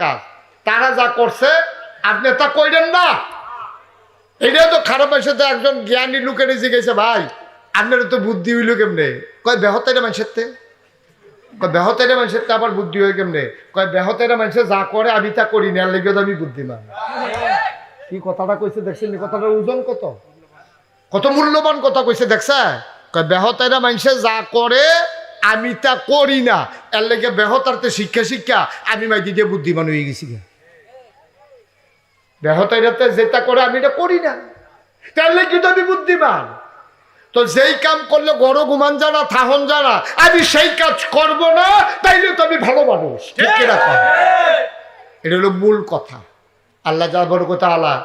কাজ। তারা যা করছে আপনি তা কইলেন না। তো খারাপ হয়েছে তো একজন জ্ঞানী ভাই আপনার তো বুদ্ধি হইল কেমনে? কয় বেহতেরা মানুষের তে। কয় মানুষের আবার বুদ্ধি হয় কেমনে? কয় বেহতেরা মানুষের যা করে, আমি তা করি না লেগে আমি বুদ্ধিমান। কি কথাটা কইছে, দেখছেন এই কথাটার ওজন কত? কত মূল্যবান কথা কইছে দেখছে কয় বেহতেরা মানুষে যা করে আমি তা করি না। এর লেগে বেহতারতে শিক্ষা শিক্ষা আমি মাইকি দিয়ে বুদ্ধিমান হয়ে গেছি গে। বেহতাইরাতে যেটা করে আমি এটা করি না। তার লেগে তো আমি বুদ্ধিমান। তো যেই কাম করলে গড় ঘুমান জানা থাহন জানা আমি সেই কাজ করব না তাইলে তো আমি ভালো মানুষ। ঠিক এটা হলো মূল কথা। আল্লাহ যা বড় কথা আল্লাহ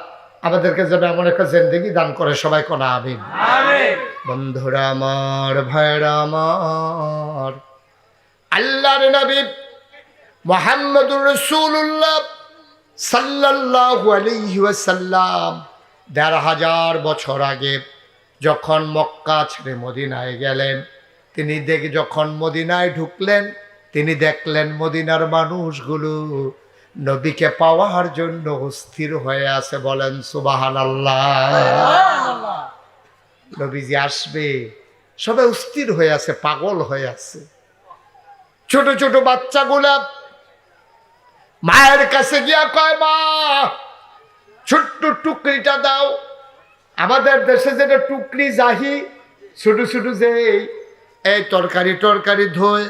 আমাদেরকে যেন এমন একটা জেন্দেগি দান করে সবাই কোনা আমিন। বন্ধুরা আমার ভাইরা আমার আল্লাহর নবী মোহাম্মদুর রসুল্লাহ সাল্লাল্লাহু আলাইহি ওয়াসাল্লাম দেড় হাজার বছর আগে যখন মক্কা ছেড়ে মদিনায় গেলেন তিনি দেখ যখন মদিনায় ঢুকলেন তিনি দেখলেন মদিনার মানুষগুলো নবীকে পাওয়ার জন্য অস্থির হয়ে আছে বলেন সুবাহান আল্লাহ নবীজি আসবে সবাই অস্থির হয়ে আছে পাগল হয়ে আছে। ছোট ছোট বাচ্চাগুলা মায়ের কাছে গিয়া কয় মা ছোট্ট টুকরিটা দাও। আমাদের দেশে যেটা টুকরি জাহি ছোট ছোট যে এই- এই তরকারি টরকারি ধোয়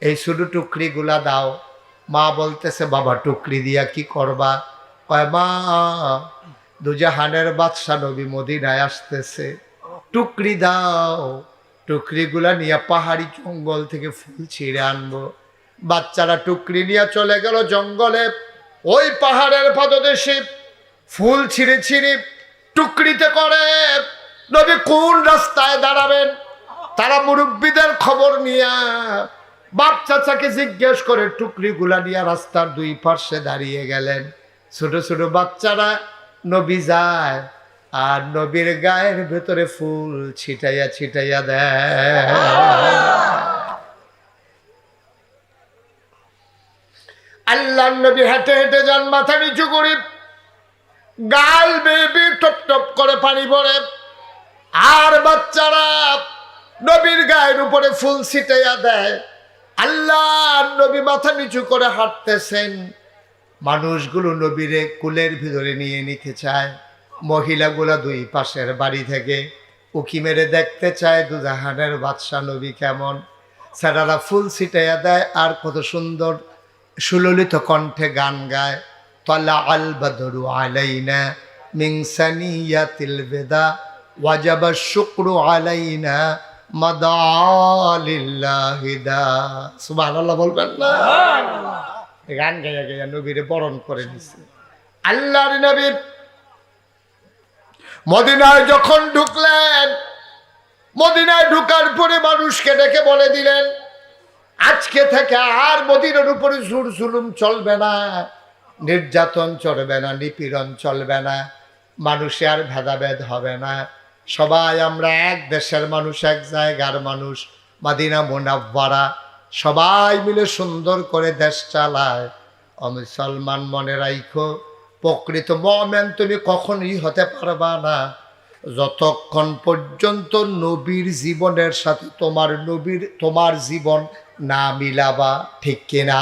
এই ছোট টুকরিগুলা দাও। মা বলতেছে, বাবা, টুকরি দিয়া কি করবা? কয়, মা, দুজাহানের বাদশা নবী মদিনায় আসতেছে। টুকরি দাও, টুকরিগুলা নিয়ে পাহাড়ি জঙ্গল থেকে ফুল ছিঁড়ে আনব। বাচ্চারা টুকরি নিয়ে চলে গেল জঙ্গলে। ওই পাহাড়ের পদদেশে ফুল ছিঁড়ে ছিঁড়ে টুকরিতে করে। নবী কোন রাস্তায় দাঁড়াবেন? তারা মুরব্বীদের খবর নিয়ে বাপ চাচাকে জিজ্ঞেস করে টুকরি গুলা নিয়ে রাস্তার দুই পার্শ্বে দাঁড়িয়ে গেলেন। ছোট ছোট বাচ্চারা, নবী যায় আর নবীর গায়ের ভেতরে ফুল ছিটাইয়া ছিটাইয়া দেয়। আল্লাহ নবী হেঁটে হেঁটে যান, মাথা নিচু করে গাল বেবি টপ টপ করে পানি পড়ে আর বাচ্চারা নবীর গায়ের উপরে ফুল ছিটাইয়া দেয়। আল্লাহ নবী মাথা নিচু করে হাঁটতেছেন। মানুষগুলো নবীরে কুলের ভিতরে নিয়ে নিতে চায়। মহিলাগুলা দুই পাশের বাড়ি থেকে উকি মেরে দেখতে চায়, দুজাহানের বাদশা নবী কেমন। স্যারারা ফুল ছিটাইয়া দেয় আর কত সুন্দর সুললিত কণ্ঠে গান গায়। তলা আল বদরু আলাইনা মিং সানিয়াতিল বেদা, ওয়াজাবা শুক্রু আলাইনা সুবহানাল্লাহ বলবেন না? গান গাইয়া গাইয়া নবীরে বরণ করে নিছে। আল্লাহর নবীর মদিনায় যখন ঢুকলেন মদিনায় ঢুকার পরে মানুষকে ডেকে বলে দিলেন আজকে থেকে আর মদিনার উপরে জুর জুলুম চলবে না নির্যাতন চলবে না নিপীড়ন চলবে না মানুষে আর ভেদাভেদ হবে না। সবাই আমরা এক দেশের মানুষ এক জায়গার মানুষ মাদিনা মোনাব্বারা সবাই মিলে সুন্দর করে দেশ চালায়। মুসলমান মনে রাইখো প্রকৃত মমেন তুমি কখনই হতে পারবা না। যতক্ষণ পর্যন্ত নবীর জীবনের সাথে তোমার নবীর তোমার জীবন না মিলাবা ঠিক কিনা?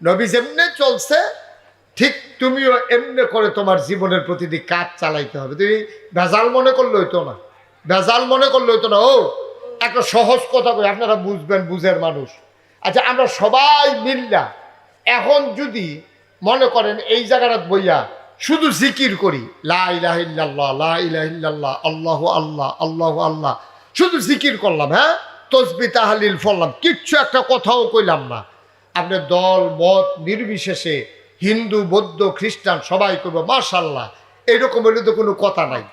নবী যেমনি চলছে তুমিও এমনি করে তোমার জীবনের প্রতিটি কাজ চালাইতে হবে। তুমি ভেজাল মনে করলে হইতো না। ভেজাল মনে করলে হইতো না। ও, একটা সহজ কথা কই, আপনারা বুঝবেন, বুঝের মানুষ। আচ্ছা আমরা সবাই মিল্লা। এখন যদি মনে করেন এই জায়গাটা বইয়া শুধু জিকির করি, লা ইলাহা ইল্লাল্লাহ, লা ইলাহা ইল্লাল্লাহ, আল্লাহ আল্লাহ আল্লাহ আল্লাহ, শুধু জিকির করলাম হ্যাঁ? তসবি তাহালিল ফললাম কিচ্ছু একটা কথাও কইলাম না। আপনি দল, মত নির্বিশেষে হিন্দু, বৌদ্ধ, খ্রিস্টান সবাই করব মার্শাল্লাহ এরকম হলে তো কোনো কথা নাই।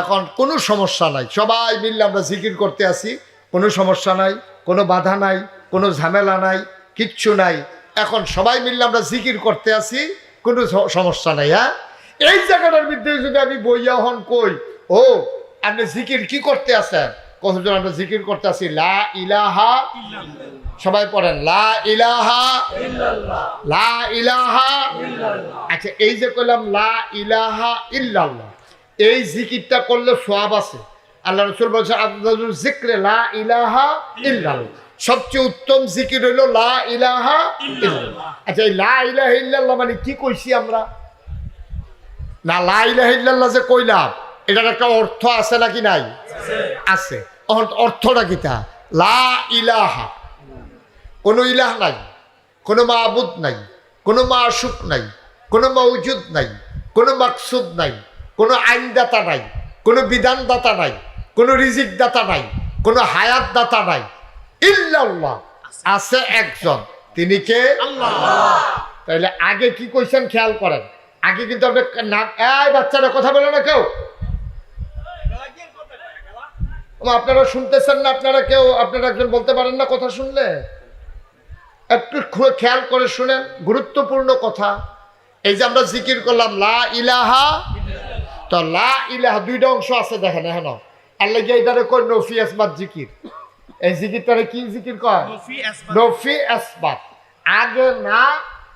এখন কোনো সমস্যা নাই। সবাই মিললে আমরা জিকির করতে আসি কোনো সমস্যা নাই, কোনো বাধা নাই, কোনো ঝামেলা নাই, কিচ্ছু নাই। এখন সবাই মিললে আমরা জিকির করতে আসি কোনো সমস্যা নাই হ্যাঁ? এই জায়গাটার মধ্যে যদি আমি বইয়া হন কই, ও, আপনি জিকির কি করতে আছেন? আমরা জিকির করতেছি লা ইলাহা সবাই পড়েন, লা ইলাহা লা ইলাহা আচ্ছা এই যে করলাম লা ইলাহা ইল্লাল্লাহ, এই জিকিরটা করলে সোয়াব আছে। আল্লাহ রসুল বলছে জিক্রে লা ইলাহা ইল্লাল্লাহ। সবচেয়ে উত্তম জিকির হইল লা ইলাহা আচ্ছা এই লা ইলাহা ইল্লাল্লাহ মানে কি কইছি আমরা? না, লা ইলাহা ইল্লাল্লাহ যে কইলাম, এটার একটা অর্থ আছে নাকি নাই? আছে। অর্থটা কিতা লা ইলাহা। কোনো ইলাহ নাই, কোনো মাবুদ নাই, কোনো মাসুক নাই, কোনো মৌজুদ নাই, কোনো মাকসুদ নাই, কোনো আইনদাতা নাই, কোনো বিধানদাতা নাই, কোনো রিজিক দাতা নাই, কোনো হায়াত দাতা নাই। ইল্লাল্লাহ। আছে একজন, তিনি কে? তাহলে আগে কি কইছেন খেয়াল করেন? আগে কিন্তু আপনি নাম এই বাচ্চারা কথা বলে না কেউ? আপনারা শুনতেছেন না আপনারা কেউ আপনারা একজন বলতে পারেন না কথা শুনলে? একটু খেয়াল করে শুনেন গুরুত্বপূর্ণ কথা। এই যে আমরা জিকির করলাম লা ইলাহা তো লা ইলাহা দুইটা অংশ আছে দেখেন এখন আল্লাহ গিয়ে এটারে কয় নফি আসবাদ জিকির। এই জিকিরটারে কি জিকির কয়? নফি আসবাদ আগে না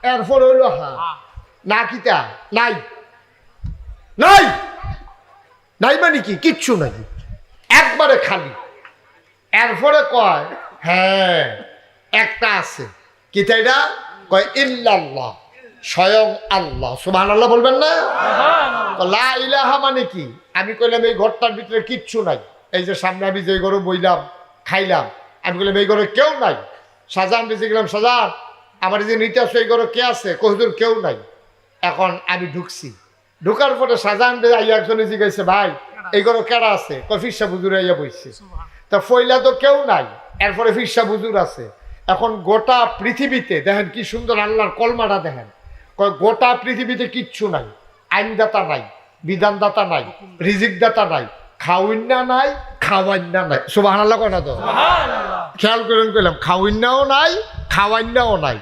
এরপর হইল হা। না কিতা নাই। নাই? নাই মানে কি? কিচ্ছু নাই একবারে খালি। এরপরে কয় হ্যাঁ একটা আছে। কি তাইটা কয় ইল্লাল্লাহ স্বয়ং আল্লাহ। সুবহান আল্লাহ বলবেন না? লা ইলাহা মানে কি? আমি কইলাম এই ঘরটার ভিতরে কিচ্ছু নাই। এই যে সামনে আমি যে ঘরে বইলাম খাইলাম আমি কইলাম এই ঘরে কেউ নাই। সাজান বেঁচে গেলাম সাজান। আমার এই যে নিতে আসো এই ঘরে কে আছে? কহিদুর কেউ নাই। এখন আমি ঢুকছি। ঢুকার পরে সাজান আইয়া একজনে জিজ্ঞাসা ভাই এই ঘরে কেডা আছে? কয় ফিরসা বুজুর আইয়া বইছে। তা ফইলা তো কেউ নাই। এরপরে ফিরসা বুজুর আছে। এখন গোটা পৃথিবীতে দেখেন কি সুন্দর আল্লাহর কলমাটা দেখেন। কয় গোটা পৃথিবীতে কিচ্ছু নাই। আইনদাতা নাই বিধানদাতা নাই রিজিকদাতা নাই খাওয়ান্না নাই খাওয়ান্না নাই। সুবাহ আল্লাহ কয় না তো? খেয়াল করেন কইলাম খাওয়ান্নাও নাই খাওয়ান্নাও নাই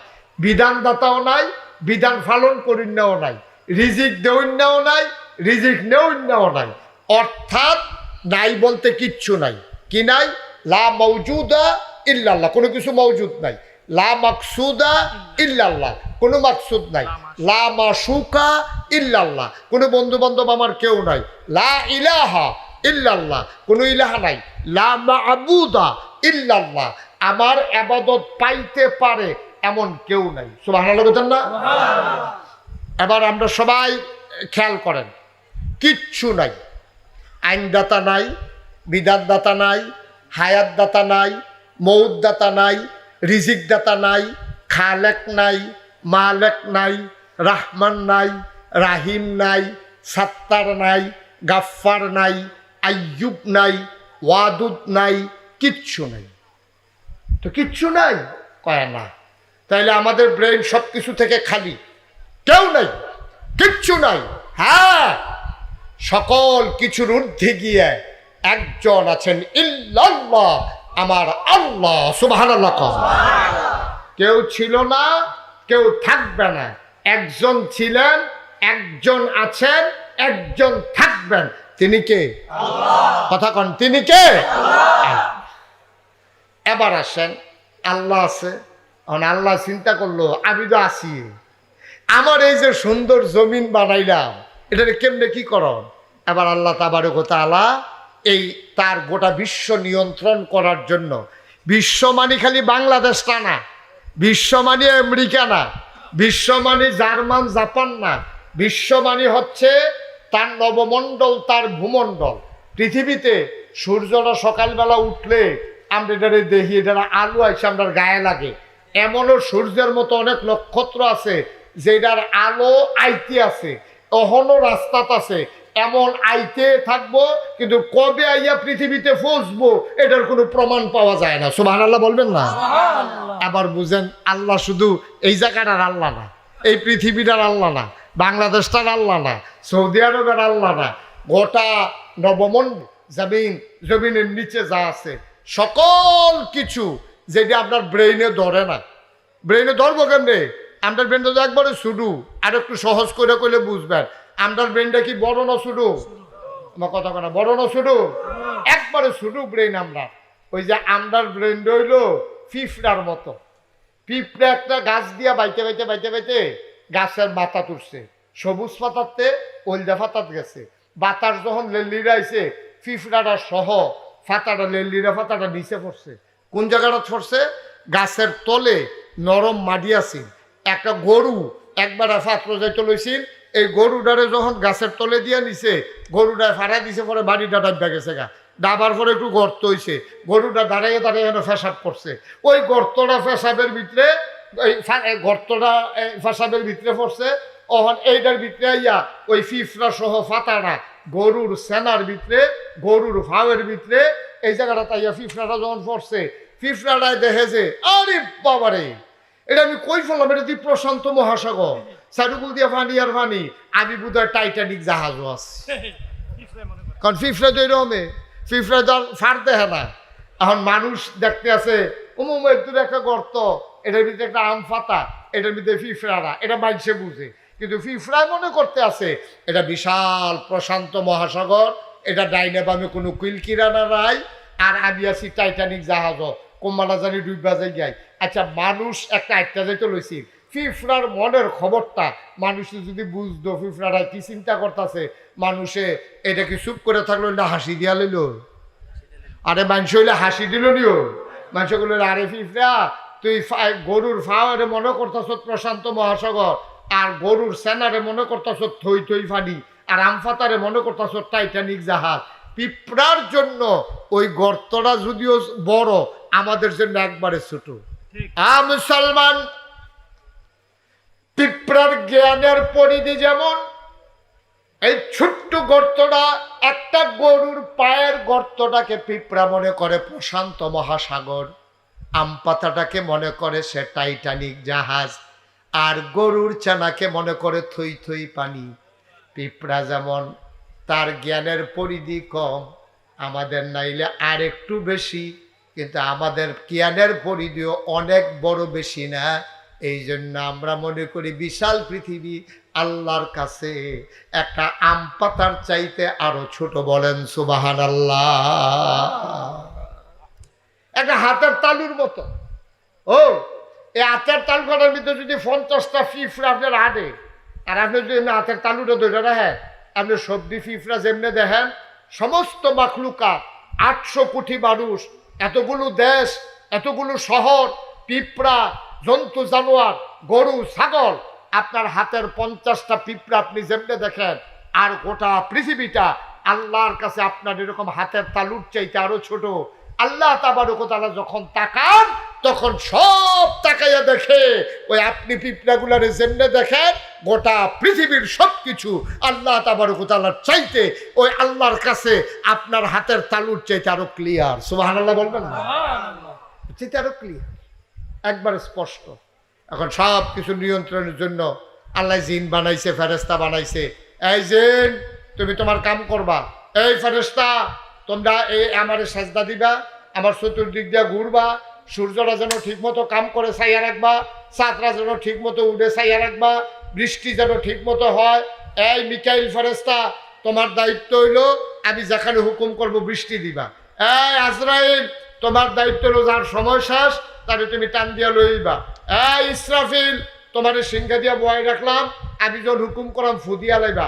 বিধানদাতাও নাই বিধান পালন করিন্নাও নাই রিজিক দেউন্নাও নাই রিজিক নেউন্নাও নাই। অর্থাৎ নাই বলতে কিচ্ছু নাই। কি নাই? লা মৌজুদা ইল্লাল্লাহ। কোনো কিছু মৌজুদ নাই। লা মাকসুদা ইল্লাল্লাহ। কোনো মাকসুদ নাই। লা মাসুকা ইল্লাল্লাহ। কোনো বন্ধু বান্ধব আমার কেউ নাই। লা ইলাহা ইল্লাল্লাহ। কোনো ইলাহা নাই। লা মাবুদা ইল্লাল্লাহ। আমার আবাদত পাইতে পারে এমন কেউ নাই। সুবহানাল্লাহ বলতেন না? এবার আমরা সবাই খেয়াল করেন। কিচ্ছু নাই। আইনদাতা নাই, বিধানদাতা নাই, হায়াতদাতা নাই মৌদদাতা নাই, রিজিকদাতা নাই, খালেক নাই, মালেক নাই, রাহমান নাই, রাহিম নাই, সাত্তার নাই, গাফফার নাই আയ്যুব নাই, ওয়াদুদ নাই, কিচ্ছু নাই। তো কিচ্ছু নাই? কয় না। তাইলে আমাদের ব্রেন সব কিছু থেকে খালি। কেউ নাই। কিচ্ছু নাই। হ্যাঁ। সকল কিছুর ঊর্ধ্বে গিয়ে একজন আছেন ইল্লাল্লাহ আমার আল্লাহ কও। কেউ ছিল না কেউ থাকবে না। একজন ছিলেন একজন আছেন একজন থাকবেন। তিনি কে? কথা কন তিনি কে? এবার আসেন আল্লাহ আছে। আল্লাহ চিন্তা করল আমি তো আছি। আমার এই যে সুন্দর জমিন বানাইলাম এটা কেমনে কি করন এবার আল্লাহ তাবারক তালা এই তার গোটা বিশ্ব নিয়ন্ত্রণ করার জন্য, বিশ্ব মানে খালি বাংলাদেশটা না, বিশ্ব মানে আমেরিকা না, বিশ্ব মানে জার্মান, জাপান না, বিশ্ব মানে হচ্ছে তার নবমণ্ডল, তার ভূমণ্ডল। পৃথিবীতে সূর্যটা সকালবেলা উঠলে আমরা এটারে দেখি এটা আলু আছে আমরা গায়ে লাগে। এমনও সূর্যের মতো অনেক নক্ষত্র আছে, যেটার আলো আইতে আছে, অহনো রাস্তাত আছে এমন আইতে থাকব কিন্তু কবে আইয়া পৃথিবীতে ফসবো এটার কোনো প্রমাণ পাওয়া যায় না। সুবাহ আল্লাহ বলবেন না? আবার বুঝেন আল্লাহ শুধু এই জায়গাটার আল্লাহ না এই পৃথিবীটার আল্লাহ না বাংলাদেশটার আল্লাহ না সৌদি আরবের আল্লাহ না গোটা নবমন জমিন জমিনের নিচে যা আছে সকল কিছু যেটা আপনার ব্রেইনে ধরে না। ব্রেইনে ধরবো কেমনে? আপনার ব্রেনটা তো একবারে শুরু আর একটু সহজ করে করলে বুঝবেন। আপনার ব্রেনটা কি বড় না শুরু আমার কথা কথা বড় না ছোটো? একবারে ছোটো ব্রেন আমরা। ওই যে আমরার ব্রেন রইল ফিফড়ার মতো। পিঁপড়ে একটা গাছ দিয়া বাইতে বাইতে বাইতে বাইতে গাছের মাথা তুলছে। সবুজ পাতাতে ওলদা ফাতাত গেছে। বাতাস যখন লেল্লিরা আইছে ফিফড়াটা সহ ফাতাটা লেল্লিরা ফাতাটা নিচে পড়ছে। কোন জায়গাটা ছড়ছে গাছের তলে নরম মাটি একটা গরু একবার ফাত্র যাইতে লইছিল এই গরুটারে যখন গাছের তলে দিয়া নিছে গরুটায় ফাড়া দিছে, পরে বাড়িটা ডাব্বা গেছে গা। ডাবার পরে একটু গর্ত হইছে। গরুটা দাঁড়িয়ে যেন পেশাব করছে। ওই গর্তটা পেশাবের ভিতরে এই গর্তটা ফেসাবের ভিতরে পড়ছে। অহন এইটার ভিতরে আইয়া ওই ফিফরা সহ ফাতাটা গরুর সেনার ভিতরে, গরুর ফাওয়ের ভিতরে, এই জায়গাটা তাইয়া ফিফরাটা যখন পড়ছে, ফিফরাটায় দেখেছে আরে বাবারে! এটা আমি কই ফেললাম? এটা তুই প্রশান্ত মহাসাগর। সারুকুল দিয়া ফানি আর ফানি, আমি বোধহয় টাইটানিক জাহাজও আছে। কারণ ফিফরা তো এরকমে ফিফরা তো ফার দেখে না। এখন মানুষ দেখতে আছে, উমুম একটু একটা গর্ত, এটার ভিতরে একটা আম ফাতা এটার ভিতরে ফিফরারা, এটা মাইসে বুঝে। কিন্তু ফিফরায় মনে করতে আছে, এটা বিশাল প্রশান্ত মহাসাগর, এটা ডাইনে বামে কোনো কুইলকিরানা নাই, আর আমি আছি টাইটানিক জাহাজও। কোম্বানা জানি ডুববা যাই আচ্ছা মানুষ একটা আটটা যাইতে লইছি। ফিফরার মনের খবরটা মানুষে যদি বুঝতো ফিফরারা কি চিন্তা করতেছে? মানুষে এটা কি চুপ করে থাকল, না হাসি দিয়া লইল? আরে, মানুষ হইলে হাসি দিল নিও। মানুষ বলল, আরে ফিফরা, তুই গরুর ফাওয়ারে মনে করতেছ প্রশান্ত মহাসাগর, আর গরুর সেনারে মনে করতেছ থই থই ফানি আর আমফাতারে মনে করতেছ টাইটানিক জাহাজ। পিঁপড়ার জন্য ওই গর্তটা যদিও বড়, আমাদের জন্য একবারে ছোট। মুসলমান, পিঁপড়ার জ্ঞানের পরিধি যেমন, এই ছোট্ট গর্তটা একটা গরুর পায়ের গর্তটাকে পিঁপড়া মনে করে প্রশান্ত মহাসাগর, আম পাতাটাকে মনে করে সে টাইটানিক জাহাজ, আর গরুর চানাকে মনে করে থই থই পানি। পিঁপড়া যেমন, তার জ্ঞানের পরিধি কম, আমাদের নাইলে আর একটু বেশি। কিন্তু আমাদের জ্ঞানের পরিধিও অনেক বড় বেশি না। এই জন্য আমরা মনে করি বিশাল পৃথিবী আল্লাহর কাছে। একটা আম পাতার চাইতে আরও ছোট বলেন সুবাহান আল্লাহ একটা হাতের তালুর মতো। ও, এই হাতের তালু করার ভিতরে যদি পঞ্চাশটা ফিফরা আপনার আনে, আর আপনি যদি হাতের তালুটা ধরে রাখেন, আপনি সবজি ফিফরা যেমনি দেখেন, সমস্ত মাখলুকা আটশো কোটি মানুষ এতগুলো দেশ, এতগুলো শহর, পিঁপড়া, জন্তু, জানোয়ার, গরু, ছাগল, আপনার হাতের পঞ্চাশটা পিঁপড়া আপনি যেমনি দেখেন, আর গোটা পৃথিবীটা আল্লাহর কাছে আপনার এরকম হাতের তালুর চাইতে আরও ছোট। আল্লাহ তাবারকতালা যখন তাকান তখন সব তাকাইয়া দেখে ওই আপনি পিঁপড়াগুলারে যেমনে দেখেন গোটা পৃথিবীর সব কিছু আল্লাহ তাবারকতালার চাইতে ওই আল্লাহর কাছে আপনার হাতের তালুর চাইতে আরও ক্লিয়ার সুবাহ আল্লাহ বলবেন না? চাইতে আরও ক্লিয়ার একবারে স্পষ্ট। এখন সব কিছু নিয়ন্ত্রণের জন্য আল্লাহ জিন বানাইছে ফেরেস্তা বানাইছে। এই জিন তুমি তোমার কাম করবা। এই ফেরেস্তা তোমরা এই আমার সাজদা দিবা আমার চতুর্দিক দিয়ে ঘুরবা সূর্যরা যেন ঠিক মতো কাম করে ছাইয়া রাখবা, চাঁদরা যেন ঠিক মতো উঠে ছাইয়া রাখবা, বৃষ্টি যেন ঠিক মতো হয়। এই মিকাইল ফেরেস্তা তোমার দায়িত্ব হইল আমি যেখানে হুকুম করব বৃষ্টি দিবা। এই আজরাইল, তোমার দায়িত্ব হলো যার সময় শেষ তাহলে তুমি টান দিয়া লইবা। এই ইসরাফিল, তোমার সিংহা দিয়া বয় রাখলাম, আমি যখন হুকুম করাম ফুদিয়া লাইবা।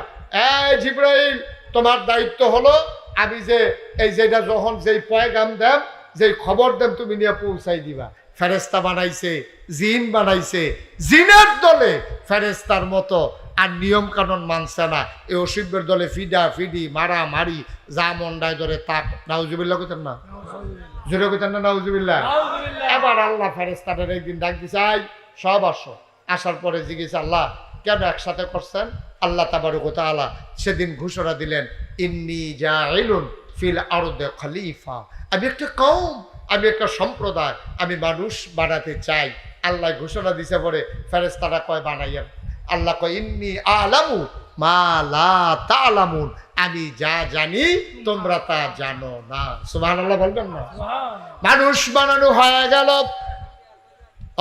এই জিব্রাইল, তোমার দায়িত্ব হলো আমি যে, এই যেটা যখন যেই পয়গাম দেম যেই খবর দেন তুমি নিয়ে পৌঁছাই দিবা। ফেরেস্তা বানাইছে জিন বানাইছে। জিনের দলে ফেরেস্তার মতো আর নিয়ম কানুন মানছে না। এই অসিবের দলে ফিডা ফিডি মারা মারি যা মন্ডায় ধরে তাক। নাউজুবিল্লা কইতেন না? জোরে কইতেন না নাউজুবিল্লা এবার আল্লাহ ফেরেস্তাদের একদিন ডাক দিছে আই সব আসো। আসার পরে জিজ্ঞেস আল্লাহ কেন একসাথে করছেন? আল্লাহ তাবারুক তাআলা সেদিন ঘোষণা দিলেন ইন্নি জাইলুন ফিল আরদে খলিফা। আমি একটা কম আমি একটা সম্প্রদায় আমি মানুষ বানাতে চাই। আল্লাহ ঘোষণা দিছে পরে ফেরেস্তারা কয় বানাইয়া আল্লাহ কয় ইন্নি আলামু মা লা তালামুন। আমি যা জানি তোমরা তা জানো না। সুবহানাল্লাহ বলবেন না? মানুষ বানানো হয়ে গেল।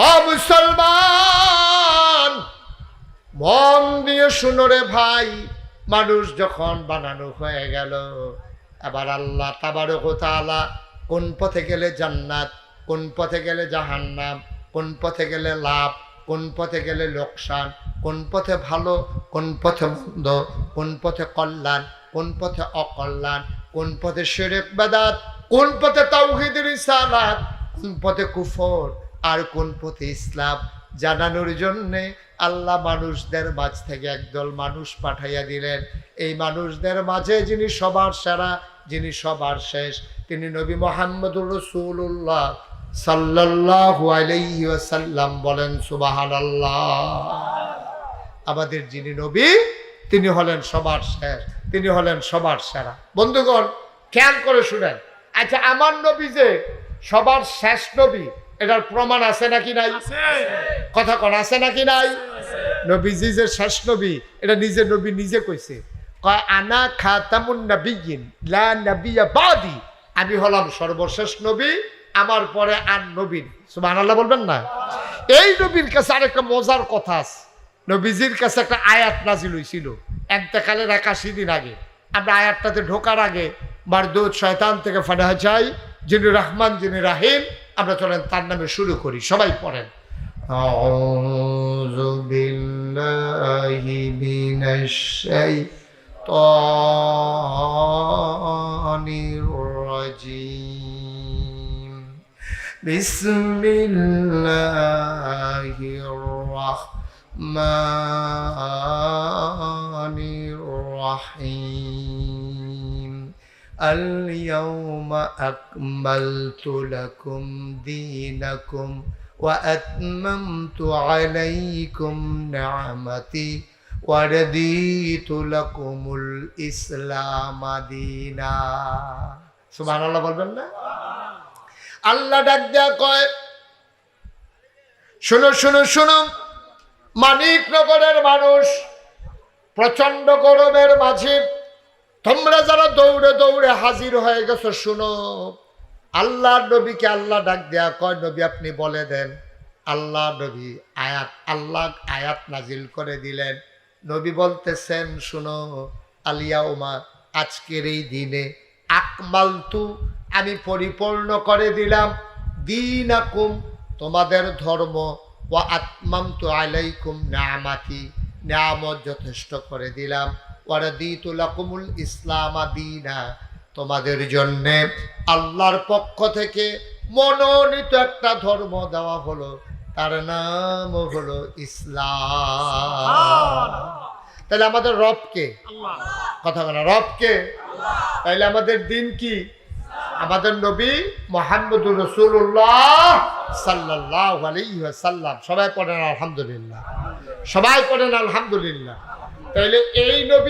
অ মুসলমান মন দিয়ে শুনো রে ভাই মানুষ যখন বানানো হয়ে গেল এবার আল্লাহ তাবারক তাআলা কোন পথে গেলে জান্নাত কোন পথে গেলে জাহান্নাম কোন পথে গেলে লাভ কোন পথে গেলে লোকসান কোন পথে ভালো কোন পথে মন্দ কোন পথে কল্যাণ কোন পথে অকল্যাণ কোন পথে শেরেক বেদাত কোন পথে তাওহীদের রিসালাত কোন পথে কুফর আর কোন পথে ইসলাম জানানোর জন্যে আল্লাহ মানুষদের মাঝ থেকে একদল মানুষ পাঠাইয়া দিলেন। এই মানুষদের মাঝে যিনি সবার সেরা, যিনি সবার শেষ, তিনি নবী মোহাম্মদুর রসুল্লাহ সাল্লাল্লাহু আলাইহি ওয়াসাল্লাম বলেন, সুবহানাল্লাহ। আমাদের যিনি নবী, তিনি হলেন সবার শেষ, তিনি হলেন সবার সেরা। বন্ধুগণ, খেয়াল করে শুনেন আচ্ছা আমার নবী যে সবার শেষ নবী এটার প্রমাণ আছে নাকি নাই? কথা কন আছে নাকি নাই? নবীজি যে শেষ নবী এটা নিজে নবী নিজে কইছে। কয় আনা খাতামুন নবিয়িন লা নবিয়া বাদি। আমি হলাম সর্বশেষ নবী আমার পরে আর নবীন সুবহানাল্লাহ বলবেন না? এই নবীর কাছে আরেকটা মজার কথা আছে। নবীজির কাছে একটা আয়াত নাজিল হয়েছিল এতেকালের একাশি দিন আগে। আমরা আয়াতটাতে ঢোকার আগে মারদুদ শয়তান থেকে ফাটা চাই যিনি রহমান যিনি রাহিম। আমরা চলেন তার নামে শুরু করি সবাই পড়েন أعوذ بالله من الشيطان الرجيم بسم الله الرحمن الرحيم اليوم أكملت لكم دينكم وأتممت عليكم نعمتي ورديت لكم الإسلام دينا سبحان الله বলবেন না আল্লাহ ডাক দেয়া কয় শুনো শুনো শুনো মানিকনগরের মানুষ প্রচন্ড গরমের মাঝে তোমরা যারা দৌড়ে দৌড়ে হাজির হয়ে গেছো, শুনো। আল্লাহ নবীকে আল্লাহ ডাক দেয়া, কয় নবী আপনি বলে দেন, আল্লাহ নবী আয়াত, আল্লাহ আয়াত নাজিল করে দিলেন। নবী বলতেছেন, শুনো, আলিয়া উমা আজকের এই দিনে আকমালতু আমি পরিপূর্ণ করে দিলাম। দিন আকুম তোমাদের ধর্ম ও আত্মাম তো আলাইকুম নামাতি নামত যথেষ্ট করে দিলাম। ইসলাম দিনা। তোমাদের জন্যে আল্লাহর পক্ষ থেকে মনোনীত একটা ধর্ম দেওয়া হলো। তার নাম হলো ইসলাম। তাহলে আমাদের রবকে কথা বলা রবকে তাহলে আমাদের দিন কি? আমাদের নবী মোহাম্মদুর রসুল্লাহ সাল্লাহ সাল্লাম সবাই পড়েন আলহামদুলিল্লাহ। সবাই পড়েন আলহামদুলিল্লাহ। তাহলে এই নবী